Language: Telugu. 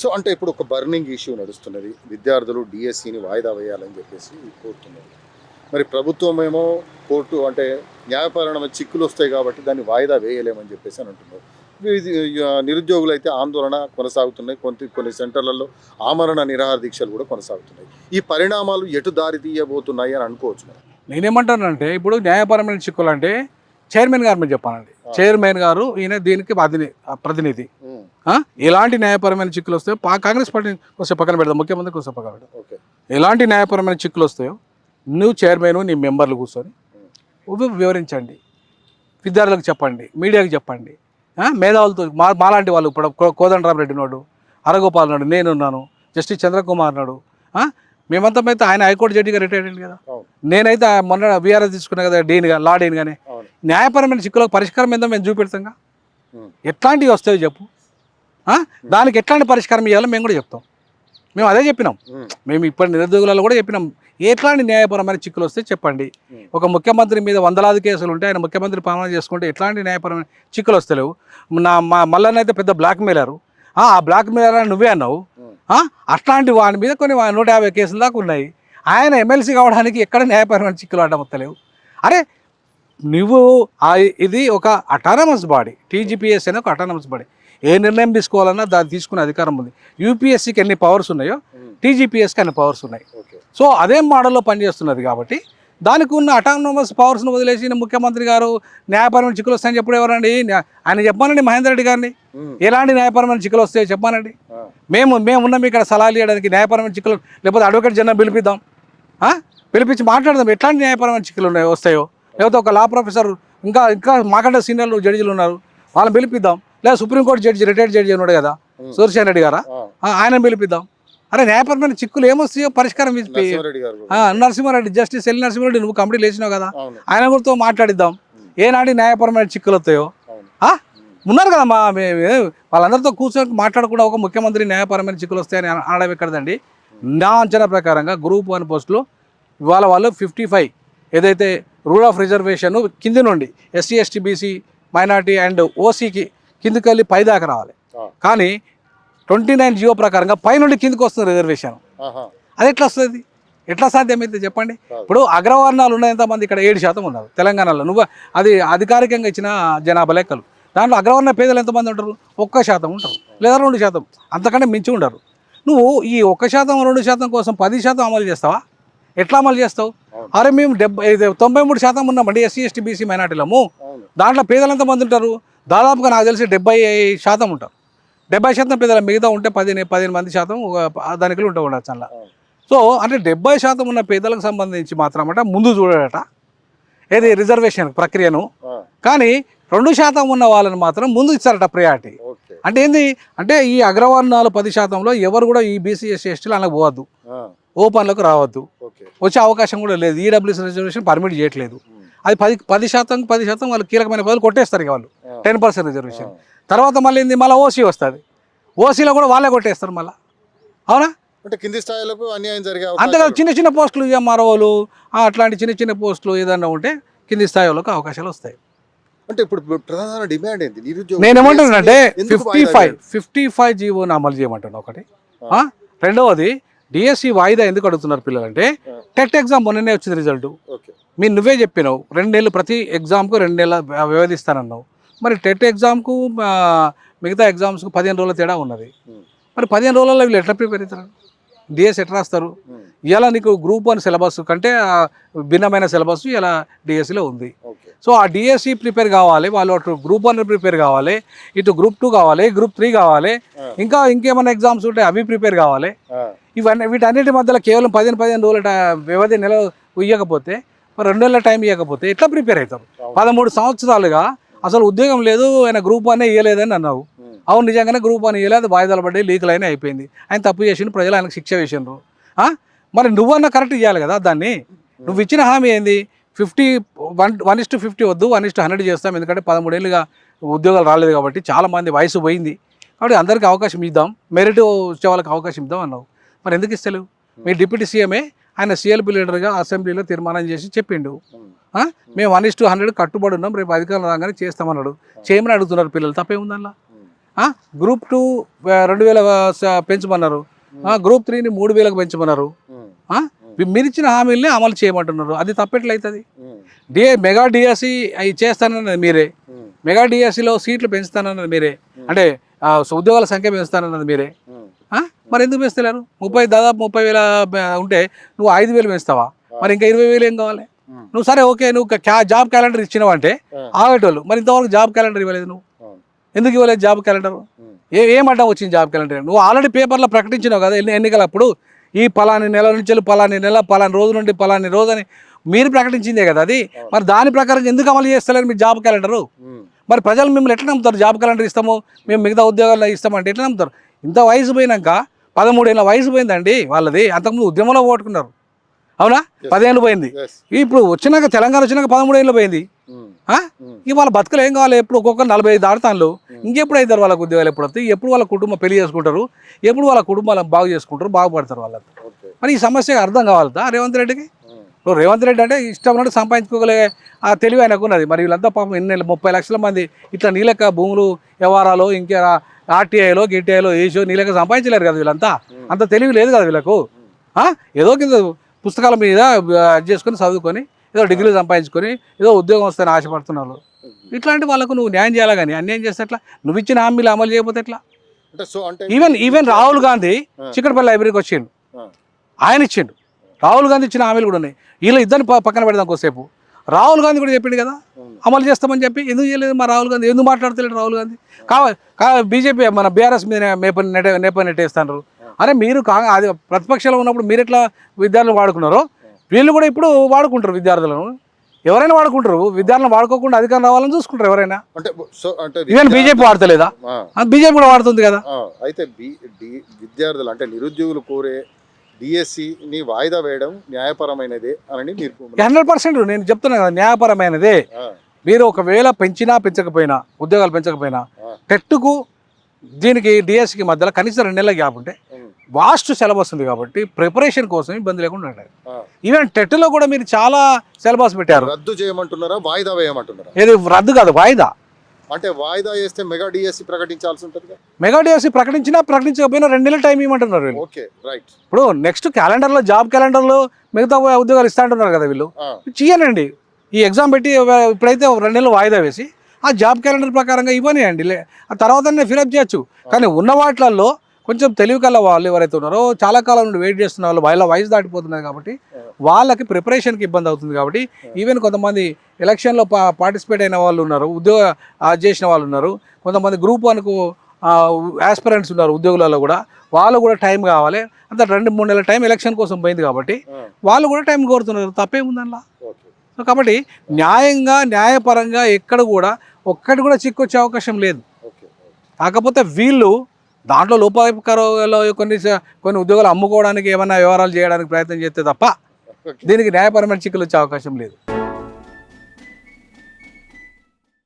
సో అంటే ఇప్పుడు ఒక బర్నింగ్ ఇష్యూ నడుస్తున్నది. విద్యార్థులు డిఎస్సిని వాయిదా వేయాలని చెప్పేసి కోరుతున్నారు. మరి ప్రభుత్వం ఏమో కోర్టు అంటే న్యాయపరమైన చిక్కులు వస్తాయి కాబట్టి దాన్ని వాయిదా వేయలేమని చెప్పేసి అని అంటున్నారు. నిరుద్యోగులు అయితే ఆందోళన కొనసాగుతున్నాయి. కొన్ని కొన్ని సెంటర్లలో ఆమరణ నిరాహార దీక్షలు కూడా కొనసాగుతున్నాయి. ఈ పరిణామాలు ఎటు దారి తీయబోతున్నాయి అని అనుకోవచ్చు మనం. నేనేమంటానంటే ఇప్పుడు న్యాయపరమైన చిక్కులు అంటే చైర్మన్ గారు మీరు చెప్పానండి చైర్మన్ గారు ఈయన దీనికి ప్రతిని ప్రతినిధి? ఎలాంటి న్యాయపరమైన చిక్కులు వస్తాయో పా కాంగ్రెస్ పార్టీ కొంచెం పక్కన పెడదాం. ముఖ్యమంత్రి కొంచెం పక్కన పెడదాం. ఓకే. ఎలాంటి న్యాయపరమైన చిక్కులు వస్తాయో నువ్వు చైర్మన్ నీ మెంబర్లు కూర్చొని వివరించండి. విద్యార్థులకు చెప్పండి మీడియాకి చెప్పండి? మేధావులతో మా మాలాంటి వాళ్ళు ఇప్పుడు కోదండరామరెడ్డి నాడు అరగోపాల్ నాడు నేనున్నాను జస్టిస్ చంద్రకుమార్ నాడు? మేమంతా అయితే ఆయన హైకోర్టు జడ్జిగా రిటైర్ అయ్యింది కదా. నేనైతే మొన్న వీఆర్ఎస్ తీసుకున్నా కదా డీన్గా లా డీన్గానే న్యాయపరమైన చిక్కులకు పరిష్కారం ఏందో మేము చూపెడతాంగా. ఉమ్, ఎట్లాంటివి వస్తాయో చెప్పు? దానికి ఎట్లాంటి పరిష్కారం ఇవ్వాలో మేము కూడా చెప్తాం. మేము అదే చెప్పినాం. మేము. ఇప్పటి నిరుద్యోగులలో కూడా చెప్పినాం. ఎట్లాంటి న్యాయపరమైన చిక్కులు వస్తే చెప్పండి. ఒక ముఖ్యమంత్రి మీద వందలాది కేసులు ఉంటే ఆయన ముఖ్యమంత్రి పాలన చేసుకుంటే ఎట్లాంటి న్యాయపరమైన చిక్కులు వస్తలేవు. నా మా మల్లన్నైతే పెద్ద బ్లాక్ మెయిలరు ఆ బ్లాక్ మెయిలర్ అని నువ్వే అన్నావు? అట్లాంటి వాని మీద కొన్ని నూట యాభై కేసులు దాకా ఉన్నాయి. ఆయన ఎమ్మెల్సీ కావడానికి ఎక్కడ న్యాయపరమైన చిక్కులు అడ్డం వస్తలేవు అరే నువ్వు ఇది ఒక అటానమస్ బాడీ టీజీపీఎస్ అనే ఒక అటానమస్ బాడీ ఏ నిర్ణయం తీసుకోవాలన్నా దాన్ని తీసుకునే అధికారం ఉంది. యూపీఎస్సీకి ఎన్ని పవర్స్ ఉన్నాయో టీజీపీఎస్కి అన్ని పవర్స్ ఉన్నాయి. సో అదే మోడల్లో పనిచేస్తున్నది కాబట్టి దానికి ఉన్న అటానమస్ పవర్స్ను వదిలేసి ముఖ్యమంత్రి గారు న్యాయపరమైన చిక్కులు వస్తాయని చెప్పడం ఎవరండి? ఆయన చెప్పానండి మహేందర్ రెడ్డి గారిని. ఉమ్, ఎలాంటి న్యాయపరమైన చిక్కులు వస్తాయో చెప్పానండి మేము మేము ఉన్నాం ఇక్కడ సలహాలు ఇవ్వడానికి న్యాయపరమైన చిక్కులు లేకపోతే అడ్వకేట్ జనరల్ పిలిపిద్దాం? పిలిపించి మాట్లాడదాం. ఎట్లాంటి న్యాయపరమైన చిక్కులు ఉన్నాయో వస్తాయో? లేకపోతే ఒక లా ప్రొఫెసర్ ఇంకా ఇంకా మాకంటే సీనియర్లు జడ్జిలు ఉన్నారు. వాళ్ళని పిలిపిద్దాం. లేదా సుప్రీంకోర్టు జడ్జి రిటైర్డ్ జడ్జి ఉన్నాడు కదా సూర్యసేన రెడ్డి గారా? ఆయన పిలిపిద్దాం. అరే న్యాయపరమైన చిక్కులు ఏమొస్తాయో పరిష్కారం నరసింహారెడ్డి జస్టిస్ ఎల్ నరసింహారెడ్డి నువ్వు కంప్లీట్ వేసినావు కదా? ఆయన కూడా మాట్లాడిద్దాం. ఏనాటి న్యాయపరమైన చిక్కులు వస్తాయో? ఉన్నారు కదా మా వాళ్ళందరితో కూర్చొని మాట్లాడకుండా ఒక ముఖ్యమంత్రి న్యాయపరమైన చిక్కులు వస్తాయని అన- అనడం ఎక్కడదండి? నా అంచనా ప్రకారంగా గ్రూప్ వన్ పోస్టులు ఇవాళ వాళ్ళు ఫిఫ్టీ ఫైవ్ ఏదైతే రూల్ ఆఫ్ రిజర్వేషన్ కింది నుండి SC ST BC minority and ఓసీకి కిందికి వెళ్ళి పై దాకా రావాలి. కానీ ట్వంటీ నైన్ జియో ప్రకారంగా పై నుండి కిందికి వస్తుంది రిజర్వేషన్ అది ఎట్లా వస్తుంది? ఎట్లా సాధ్యమైతే చెప్పండి. ఇప్పుడు అగ్రవర్ణాలు ఉన్న ఎంతమంది ఇక్కడ ఏడు శాతం ఉన్నారు తెలంగాణలో. నువ్వు అది అధికారికంగా ఇచ్చిన జనాభా లెక్కలు. దాంట్లో అగ్రవర్ణ పేదలు ఎంతమంది ఉంటారు? ఒక్క శాతం ఉంటారు. లేదా రెండు శాతం. అంతకంటే మించి ఉండరు. నువ్వు ఈ ఒక్క శాతం రెండు శాతం కోసం పది శాతం అమలు చేస్తావా? ఎట్లా అమలు చేస్తావు. అరే మేము డెబ్బై తొంభై మూడు శాతం ఉన్నామండి ఎస్సీ ఎస్టీ బీసీ మైనార్టీలము. దాంట్లో పేదలు ఎంతమంది ఉంటారు? దాదాపుగా నాకు తెలిసి డెబ్బై శాతం ఉంటారు. డెబ్బై శాతం పేదలు మిగతా ఉంటే పదిహేను పదిహేను మంది శాతం దానికి ఉంటూ ఉండొచ్చు అలా సో అంటే డెబ్బై శాతం ఉన్న పేదలకు సంబంధించి మాత్రమట ముందు చూడట ఏది రిజర్వేషన్ ప్రక్రియను. కానీ రెండు శాతం ఉన్న వాళ్ళని మాత్రం ముందు ఇచ్చారట ప్రయారిటీ అంటే ఏంది? అంటే ఈ అగ్రవర్ణాలు పది శాతంలో ఎవరు కూడా ఈ బీసీ ఎస్సీ ఎస్టీలు అలా పోవద్దు. ఓపెన్లకు రావద్దు. వచ్చే అవకాశం కూడా లేదు. ఈడబ్ల్యూసీ రిజర్వేషన్ పర్మిట్ చేయట్లేదు. అది పది పది శాతం పది శాతం వాళ్ళు కీలకమైన పదవులు కొట్టేస్తారు ఇక వాళ్ళు. Ten percent reservation. తర్వాత మళ్ళీ ఏంది? మళ్ళీ ఓసీ వస్తుంది. ఓసీలో కూడా వాళ్ళే కొట్టేస్తారు మళ్ళీ. అవునా? అంటే కింది స్థాయిలకు అన్యాయం జరిగే అంతేకాదు చిన్న చిన్న పోస్టులు ఎంఆర్ఓలు అట్లాంటి చిన్న చిన్న పోస్టులు ఏదైనా ఉంటే కింది స్థాయిలోకి అవకాశాలు వస్తాయి. అంటే ఇప్పుడు ప్రధాన డిమాండ్ ఏంటి నిరుద్యోగ నేను ఏమంటున్నానంటే ఎందుకు ఫిఫ్టీ ఫైవ్? ఫిఫ్టీ ఫైవ్ జీవోని అమలు చేయమంటున్నా ఒకటి? రెండవది డిఎస్సి వాయిదా ఎందుకు అడుగుతున్నారు పిల్లలంటే. టెట్ ఎగ్జామ్ మొన్ననే వచ్చింది రిజల్ట్. ఓకే. మీరు నువ్వే చెప్పినావు రెండు నెలలు ప్రతి ఎగ్జామ్కు రెండు నెలల వ్య- వ్యవధిస్తానన్నావు. మరి టెట్ ఎగ్జామ్కు మిగతా ఎగ్జామ్స్కు పదిహేను రోజుల తేడా ఉన్నది. మరి పదిహేను రోజులలో వీళ్ళు ఎట్లా ప్రిపేర్ అవుతారు? డిఎస్ ఎట్లా రాస్తారు? ఇలా నీకు గ్రూప్ వన్ సిలబస్ కంటే భిన్నమైన సిలబస్ ఇలా డిఎస్సిలో ఉంది. సో ఆ డిఎస్సి ప్రిపేర్ కావాలి వాళ్ళు అటు గ్రూప్ వన్ ప్రిపేర్ కావాలి ఇటు గ్రూప్ టూ కావాలి గ్రూప్ త్రీ కావాలి. ఇంకా ఇంకేమైనా ఎగ్జామ్స్ ఉంటే అవి ప్రిపేర్ కావాలి. ఇవన్నీ వీటన్నిటి మధ్యలో కేవలం పదిహేను పదిహేను రోజుల వ్యవధి నెల ఇవ్వకపోతే మరి రెండు నెలల టైం ఇవ్వకపోతే ఎట్లా ప్రిపేర్ అవుతాం అవును. పదమూడు సంవత్సరాలుగా అసలు ఉద్యోగం లేదు ఆయన గ్రూప్ వన్ ఇవ్వలేదని అన్నావు. అవును నిజంగానే గ్రూప్ వన్ ఇవ్వలేదు వాయిదాలు పడ్డాయి లీకులు అయినా అయిపోయింది. ఆయన తప్పు చేసిండు ప్రజలు ఆయనకు శిక్ష వేసిండ్రు? మరి నువ్వన్నా కరెక్ట్ చేయాలి కదా దాన్ని. నువ్వు ఇచ్చిన హామీ ఏంది? Fifty one one is to fifty వద్దు వన్ ఇస్ టు హండ్రెడ్ చేస్తాం ఎందుకంటే పదమూడేళ్ళుగా ఉద్యోగాలు రాలేదు కాబట్టి చాలా మంది వయసు పోయింది. కాబట్టి అందరికీ అవకాశం ఇద్దాం మెరిట్ వచ్చే వాళ్ళకి అవకాశం ఇద్దాం అన్నావు. మరి ఎందుకు ఇస్తలేవు? మీ డిప్యూటీ సీఎంఏ ఆయన సిఎల్పి లీడర్గా అసెంబ్లీలో తీర్మానం చేసి చెప్పిండు? మేము వన్ ఇస్ టు హండ్రెడ్ కట్టుబడి ఉన్నాం రేపు అధికారం రాగానే చేస్తామన్నాడు. చేయమని అడుగుతున్నారు పిల్లలు తప్పేముందల్లా? ఉమ్, ఆ? గ్రూప్ టూ రెండు వేల పెంచమన్నారు. గ్రూప్ త్రీని మూడు వేలకు పెంచమన్నారు. ఉమ్, ఆ? మీరు ఇచ్చిన హామీల్ని అమలు చేయమంటున్నారు. అది తప్పెట్లయితుంది డిఏ మెగా డిఎస్సి అవి చేస్తానన్నది మీరే. మెగా డిఎస్సిలో సీట్లు పెంచుతానన్నది మీరే. అంటే ఉద్యోగాల సంఖ్య పెంచుతానన్నది మీరే? మరి ఎందుకు పెంచలేరు? ముప్పై దాదాపు ముప్పై వేల ఉంటే నువ్వు ఐదు వేలు పెంచుతావా? మరి ఇంకా ఇరవై వేలు ఏం కావాలి. నువ్వు సరే ఓకే నువ్వు క్యా జాబ్ క్యాలెండర్ ఇచ్చినావు అంటే. ఆగేటోళ్ళు. మరి ఇంతవరకు జాబ్ క్యాలెండర్ ఇవ్వలేదు నువ్వు. ఎందుకు ఇవ్వలేదు జాబ్ క్యాలెండర్? ఏ ఏమంటా వచ్చింది జాబ్ క్యాలెండర్? నువ్వు ఆల్రెడీ పేపర్లో ప్రకటించినావు కదా ఎన్ని ఎన్నికలప్పుడు. ఈ పలాని నెల నుంచి పలాని నెల పలాని రోజు నుండి పలాని రోజు అని మీరు ప్రకటించిందే కదా అది. మరి దాని ప్రకారం ఎందుకు అమలు చేస్తలేరు మీ జాబ్ క్యాలెండరు? మరి ప్రజలు మిమ్మల్ని ఎట్లా నమ్ముతారు? జాబ్ క్యాలెండర్ ఇస్తాము మేము మిగతా ఉద్యోగాల్లో ఇస్తామంటే ఎట్లా నమ్ముతారు? ఇంత వయసు పోయినాక పదమూడేళ్ళ వయసు పోయిందండి వాళ్ళది. అంతకుముందు ఉద్యమంలో ఓటుకున్నారు అవునా? పదేళ్ళు పోయింది. ఇప్పుడు వచ్చినాక తెలంగాణ వచ్చినాక పదమూడేళ్ళు పోయింది. ఇక వాళ్ళ బతుకలు ఏం కావాలి? ఎప్పుడు ఒక్కొక్కరు నలభై ఐదు దాడతాను ఇంకెప్పుడు అవుతారు వాళ్ళకు ఉద్యోగాలు ఎప్పుడు వస్తాయి? ఎప్పుడు వాళ్ళ కుటుంబం పెళ్ళి చేసుకుంటారు? ఎప్పుడు వాళ్ళ కుటుంబాలను బాగు చేసుకుంటారు? బాగుపడతారు వాళ్ళకి మరి ఈ సమస్య అర్థం కావాలదా రేవంత్ రెడ్డికి? ఉమ్, ఇప్పుడు రేవంత్ రెడ్డి అంటే ఇష్టం ఉన్నట్టు సంపాదించుకోగలిగే ఆ తెలివి ఆయనకు ఉన్నది. మరి వీళ్ళంతా పాపం ఎన్ని ముప్పై లక్షల మంది ఇట్లా నీలక భూములు వ్యవహారాలు ఇంకా ఆర్టీఐలో గిటిఐలో ఏసో నీలక సంపాదించలేరు కదా వీళ్ళంతా? అంత తెలివి లేదు కదా వీళ్ళకు? ఏదో కింద పుస్తకాల మీద చేసుకొని చదువుకొని ఏదో డిగ్రీలు సంపాదించుకొని ఏదో ఉద్యోగం వస్తాయని ఆశపడుతున్నారు. ఇట్లాంటి వాళ్ళకు నువ్వు న్యాయం చేయాలి కానీ? అన్యాయం చేస్తే ఎట్లా? నువ్వు ఇచ్చిన హామీలు అమలు చేయకపోతే ఎట్లా? Even even Rahul Gandhi. Chikkadpally లైబ్రరీకి వచ్చిండు. ఆయన ఇచ్చిండు. రాహుల్ గాంధీ ఇచ్చిన హామీలు కూడా ఉన్నాయి. వీళ్ళు ఇద్దరిని పక్కన పెడదాం కొద్దిసేపు. రాహుల్ గాంధీ కూడా చెప్పిండు కదా? అమలు చేస్తామని చెప్పి ఎందుకు చేయలేదు మా రాహుల్ గాంధీ? ఎందుకు మాట్లాడతలేడు రాహుల్ గాంధీ? కావ కా బీజేపీ మన బీఆర్ఎస్ మీద నేప నెట్టేస్తాను అరే మీరు కా అది ప్రతిపక్షంలో ఉన్నప్పుడు మీరు ఎట్లా విద్యార్థులు వాడుకున్నారో? వీళ్ళు కూడా ఇప్పుడు వాడుకుంటారు విద్యార్థులను. ఎవరైనా వాడుకుంటారు. విద్యార్థులను వాడుకోకుండా అధికారం రావాలని చూసుకుంటారు ఎవరైనా. అంటే సో అంటే ఈవెన్ బీజేపీ వాడతలేదా? బీజేపీ కూడా వాడుతుంది కదా. అయితే విద్యార్థులు అంటే నిరుద్యోగులు కోరే డిఎస్సిని వాయిదా వేయడం న్యాయపరమైనదే అని మీరు హండ్రెడ్ పర్సెంట్ నేను చెప్తున్నా కదా న్యాయపరమైనదే. మీరు ఒకవేళ పెంచినా పెంచకపోయినా ఉద్యోగాలు పెంచకపోయినా ఆ, టెట్కు దీనికి డిఎస్సికి మధ్యలో కనీసం రెండు నెలల గ్యాప్ ఉంటే వాస్ట్ సిలబస్ ఉంది కాబట్టి ప్రిపరేషన్ కోసం ఇబ్బంది లేకుండా ఉండాలి. ఆ. ఈవెన్ టెట్లో కూడా మీరు చాలా సిలబస్ పెట్టారు. రద్దు చేయమంటున్నారా? వాయిదా వేయమంటున్నారా? ఇది రద్దు కాదు వాయిదా. అంటే వాయిదా వేస్తే మెగా డిఎస్సి ప్రకటించాల్సి ఉంటుంది మెగా డిఎస్సి ప్రకటించినా ప్రకటించకపోయినా రెండు నెలల టైం ఇవ్వమంటున్నారు ఓకే రైట్. ఇప్పుడు నెక్స్ట్ క్యాలెండర్లో జాబ్ క్యాలెండర్లో మిగతా ఉద్యోగాలు ఇస్తా అంటున్నారు కదా వీళ్ళు. చేయనండి ఈ ఎగ్జామ్ పెట్టి ఇప్పుడైతే రెండు నెలలు వాయిదా వేసి ఆ జాబ్ క్యాలెండర్ ప్రకారంగా ఇవ్వనియండి. లే ఆ తర్వాత ఫిలప్ చేయొచ్చు. కానీ ఉన్న వాటిలలో కొంచెం తెలివి కల వాళ్ళు ఎవరైతే ఉన్నారో చాలా కాలం నుండి వెయిట్ చేస్తున్న వాళ్ళు వాళ్ళ వయసు దాటిపోతున్నారు కాబట్టి వాళ్ళకి ప్రిపరేషన్కి ఇబ్బంది అవుతుంది కాబట్టి ఈవెన్ కొంతమంది ఎలక్షన్లో పా పార్టిసిపేట్ అయిన వాళ్ళు ఉన్నారు ఉద్యోగ చేసిన వాళ్ళు ఉన్నారు. కొంతమంది గ్రూప్ వన్కు ఆస్పిరెంట్స్ ఉన్నారు ఉద్యోగులలో కూడా. వాళ్ళు కూడా టైం కావాలి. అంత రెండు మూడు నెలల టైం ఎలక్షన్ కోసం పోయింది కాబట్టి వాళ్ళు కూడా టైం కోరుతున్నారు. ఓకే. సో కాబట్టి న్యాయంగా న్యాయపరంగా ఎక్కడ కూడా ఒక్కటి కూడా చిక్కొచ్చే అవకాశం లేదు. కాకపోతే వీళ్ళు దాంట్లో లోపాయకరంలో కొన్ని కొన్ని ఉద్యోగాలు అమ్ముకోవడానికి ఏమైనా వ్యవహారాలు చేయడానికి ప్రయత్నం చేస్తే తప్ప దీనికి న్యాయపరమైన చిక్కులు వచ్చే అవకాశం లేదు.